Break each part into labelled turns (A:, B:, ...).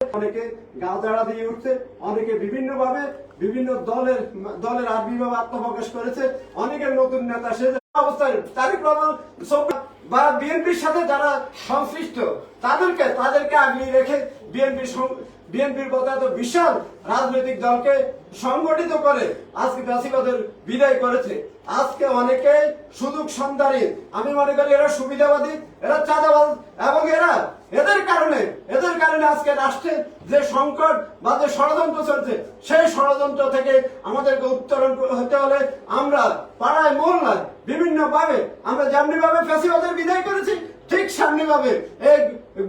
A: অনেকে গাঁজাড়া দিয়ে উঠছে, অনেকে বিভিন্ন ভাবে বিভিন্ন দলের দলের আবির্ভাব আত্মপ্রকাশ করেছে, অনেকের নতুন নেতা সে অবস্থায় তারিক রহমান বা বিএনপির সাথে যারা সংশ্লিষ্ট, তাদেরকে তাদেরকে আগলিয়ে রেখে বিএনপি বিএনপির কথা এত বিশাল রাজনৈতিক দলকে সংগঠিত করে আজকে ফ্যাসিবাদের বিদায় করেছে। আজকে অনেকে সুযোগ সন্ধানী। আমি মনে করি এরা সুবিধাবাদী, এরা চাঁদাবাদ এবং এরা এদের কারণে এদের কারণে আজকে রাষ্ট্রে যে সংকট বা যে ষড়যন্ত্র চলছে, সেই ষড়যন্ত্র থেকে আমাদেরকে উত্তরণ হতে হলে আমরা পাড়ায় মহল্লায় বিভিন্ন ভাবে আমরা যেমনি ভাবে ফ্যাসিবাদের বিদায় করেছি এই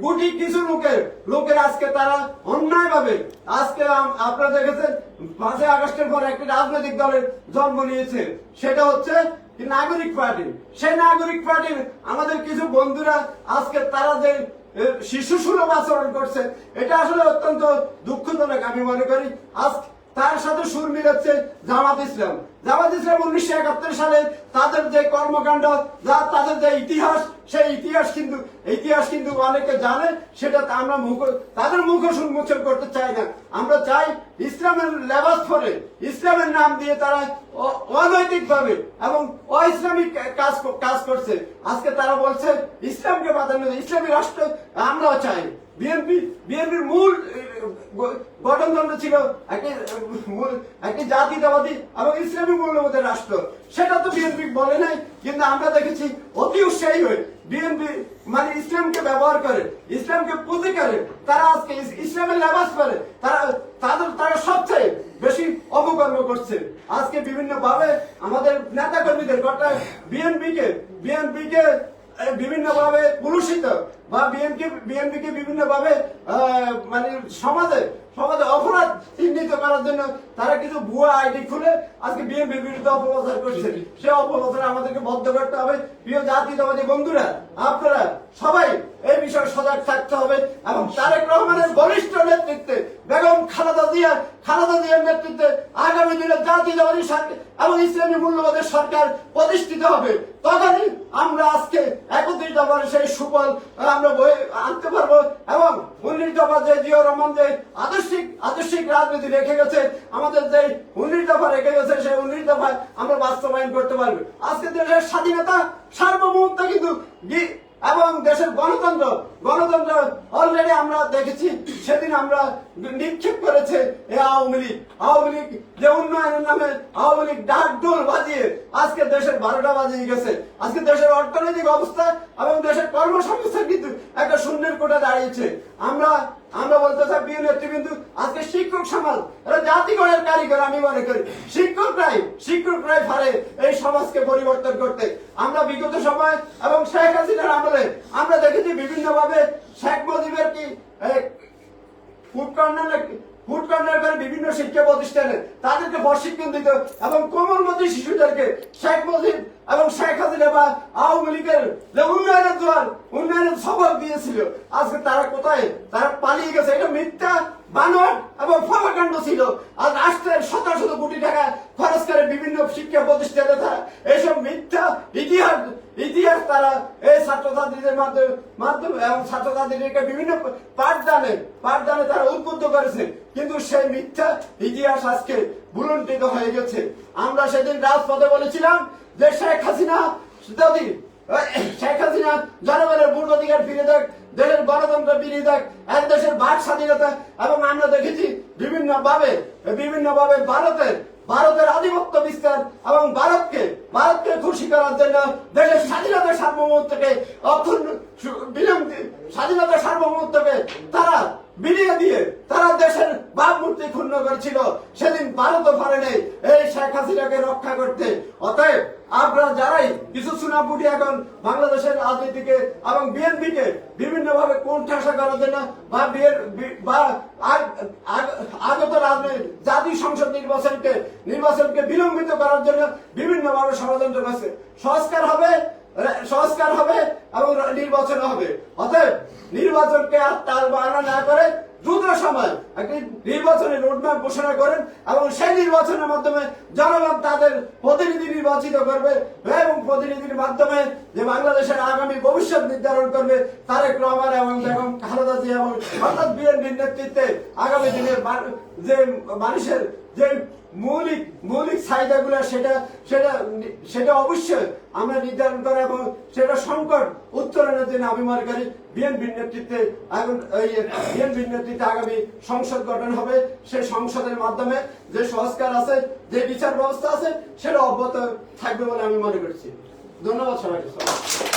A: গুটি কিছু লোকের লোকের আজকে তারা অন্যায় ভাবে আজকে আপনারা দেখেছেন, পাঁচই আগস্টের পর একটি রাজনৈতিক দলের জন্ম নিয়েছে। সেটা হচ্ছে নাগরিক পার্টি। সেই নাগরিক পার্টির আমাদের কিছু বন্ধুরা আজকে তারা যে শিশু সুলভ আচরণ করছে, এটা আসলে অত্যন্ত দুঃখজনক আমি মনে করি। আজ তার সাথে সুর মিলাচ্ছে জামাত ইসলাম। জামাত ইসলাম উনিশশো একাত্তর সালে তাদের যে কর্মকাণ্ড, যা তাদের যে ইতিহাস, সেই ইতিহাস কিন্তু ইতিহাস কিন্তু অনেকে জানে, সেটা আমরা মুখ তাদের মুখ উন্মোচন করতে চাই না। আমরা চাই ইসলামের লেবাস পরে ইসলামের নাম দিয়ে তারা অনৈতিক ভাবে এবং অইসলামিক কাজ কাজ করছে। আজকে তারা বলছে, ইসলামকে প্রাধান্য ইসলামী রাষ্ট্র আমরাও চাই। বিএনপি বিএনপির মূল গঠনতন্ত্র ছিল একটি একটি জাতীয়তাবাদী এবং ইসলামী মূল্যবোধের রাষ্ট্র। সেটা তো বিএনপি বলে নাই, কিন্তু আমরা দেখেছি অতি উৎসাহী হয়ে বিএনপি মানে ইসলামকে ব্যবহার করে, ইসলামকে পুঁজি করে, তারা আজকে ইসলামের লেবাস করে, তারা, তাদের, তারা সবচেয়ে বেশি অপকর্ম করছে। আজকে বিভিন্ন ভাবে আমাদের নেতা কর্মীদের বিএনপি কে বিএনপি কে বিভিন্ন ভাবে পুরুষিত বা বিএনপি বিএনপি কে বিভিন্ন ভাবে মানে সমাজে সমাজে অপরাধ চিহ্নিত করার জন্য তারা কিছু ভুয়া আইডি খুলে আজকে বিএনপির বিরুদ্ধে অপপ্রচার করছে। সে অপপ্রচার আমাদেরকে বদ্ধ করতে হবে। প্রিয় জাতীয়তাবাদী বন্ধুরা, আপনারা সবাই এই বিষয়ে সজাগ থাকতে হবে এবং তারেক রহমানের বলিষ্ঠ নেতৃত্বে বেগম খালেদা জিয়া, খালেদা জিয়ার নেতৃত্বে আগামী দিনে জাতীয়তাবাদী সরকার এবং ইসলামী মূল্যবোধের সরকার প্রতিষ্ঠিত হবে। তখনই আমরা আজকে একত্রিশ দফার সেই সুফল আমরা বয়ে আনতে পারব এবং উনিশ দফা যে জিয়া রহমান যে আদর্শিক আদর্শিক রাজনীতি রেখে গেছে, আমাদের যে উনিশ দফা রেখে গেছে, সেই উনিশ দফা আমরা বাস্তবায়ন করতে পারব। আজকে দেশের স্বাধীনতা সার্বভৌমত্ব কিন্তু এবং দেশের গণতন্ত্র গণতন্ত্র অলরেডি আমরা দেখেছি, সেদিন আমরা নিক্ষেপ করেছে এই আওয়ামী লীগ। আওয়ামী লীগ যে উন্নয়নের নামে আওয়ামী লীগ ডাক ডোল বাজিয়ে আজকে দেশের বারোটা বাজিয়ে গেছে। আজকে দেশের অর্থনৈতিক অবস্থা এবং দেশের কর্মসংস্থান কিন্তু একটা শূন্যের কোটা দাঁড়িয়েছে। আমরা আমরা বলতে চাই প্রিয় নেতৃবৃন্দ, আজকে শিক্ষক সমাজ এরা জাতিগণের কারিগর আমি মনে করি। শিক্ষকরাই শিক্ষকরাই পারে এই সমাজকে পরিবর্তন করতে। আমরা বিগত সময় এবং শেখ হাসিনার আমলে আমরা দেখেছি বিভিন্ন ভাবে শেখ মুজিবের কি ফুড কর্নার ফুড কর্নার করে বিভিন্ন শিক্ষা প্রতিষ্ঠানে তাদেরকে প্রশিক্ষণ দিত এবং কোমলমতি শিশুদেরকে শেখ মুজিব এবং শেখ হাসিনা বা আওয়ামী লীগের উন্নয়নের জোয়ার, উন্নয়নের সবক দিয়েছিল। আজকে তারা কোথায়? তারা পালিয়ে গেছে। এটা মিথ্যা বানর এবং ফলকাণ্ড ছিল। আর রাষ্ট্রের শত শত কোটি টাকা খরচ করে বিভিন্ন শিক্ষা প্রতিষ্ঠানে তারা এইসব মিথ্যা ইতিহাস ইতিহাস তারা এই ছাত্রছাত্রীদের মাধ্যমে মাধ্যমে এবং ছাত্রছাত্রীদেরকে বিভিন্ন পাঠদানে পাঠদানে তারা উদ্বুদ্ধ করেছে। কিন্তু সেই মিথ্যা ইতিহাস আজকে বুলন্টিত হয়ে গেছে। আমরা সেদিন রাজপথে বলেছিলাম যে শেখ হাসিনা যদি শেখ হাসিনা জনগণের ভোট অধিকার ফিরে দেখ, দেশের গণতন্ত্র ফিরে দেখ এক দেশের বাক স্বাধীনতা, এবং আমরা দেখেছি বিভিন্ন ভাবে বিভিন্ন ভাবে ভারতের ভারতের আধিপত্য বিস্তার, এবং ভারতকে ভারতকে খুশি করার জন্য দেশের স্বাধীনতা সার্বভৌমত্বকে অক্ষুণ্ণ বিলম্ব স্বাধীনতা সার্বভৌমত্বকে বিলিয়ে দিয়ে তারা দেশের ভাবমূর্তি ক্ষুণ্ণ করেছিল। সেদিন ভারতও পারে নেই। এই শেখ হাসিনাকে রক্ষা করতে। অতএব আপনারা যারাই কিছু সুনাপুটি এখন বাংলাদেশের রাজনীতিকে এবং বিএনপিকে বিভিন্ন ভাবে কোণঠাসা করার জন্য বা বি- বা আগ- আগ- আগত রাজনীতি জাতীয় সংসদ নির্বাচনকে নির্বাচনকে বিলম্বিত করার জন্য বিভিন্ন ভাবে ষড়যন্ত্র করছে। সংস্কার হবে সংস্কার হবে এবং নির্বাচন হবে। অতএব নির্বাচনকে আর তাল বাহানা না করে দ্রুত সময় একটি নির্বাচনের রোডম্যাপ ঘোষণা করেন এবং সেই নির্বাচনের মাধ্যমে জনগণ তাদের প্রতিনিধি নির্বাচিত করবে এবং প্রতিনিধির মাধ্যমে যে বাংলাদেশের আগামী ভবিষ্যৎ নির্ধারণ করবে তারেক রহমান এবং বেগম খালেদা জিয়া এবং অর্থাৎ বিএনপির নেতৃত্বে আগামী দিনের যে মানুষের যে মৌলিক মৌলিক চাহিদাগুলো সেটা সেটা সেটা অবশ্যই আমরা নির্ধারণ করা এবং সেটা সংকট, উত্তরণের জন্য আমি মনে করি বিএনপির নেতৃত্বে বিএনপির নেতৃত্বে আগামী সংসদ গঠন হবে। সেই সংসদের মাধ্যমে যে সংস্কার আছে, যে বিচার ব্যবস্থা আছে, সেটা অব্যাহত থাকবে বলে আমি মনে করছি। ধন্যবাদ সবাইকে।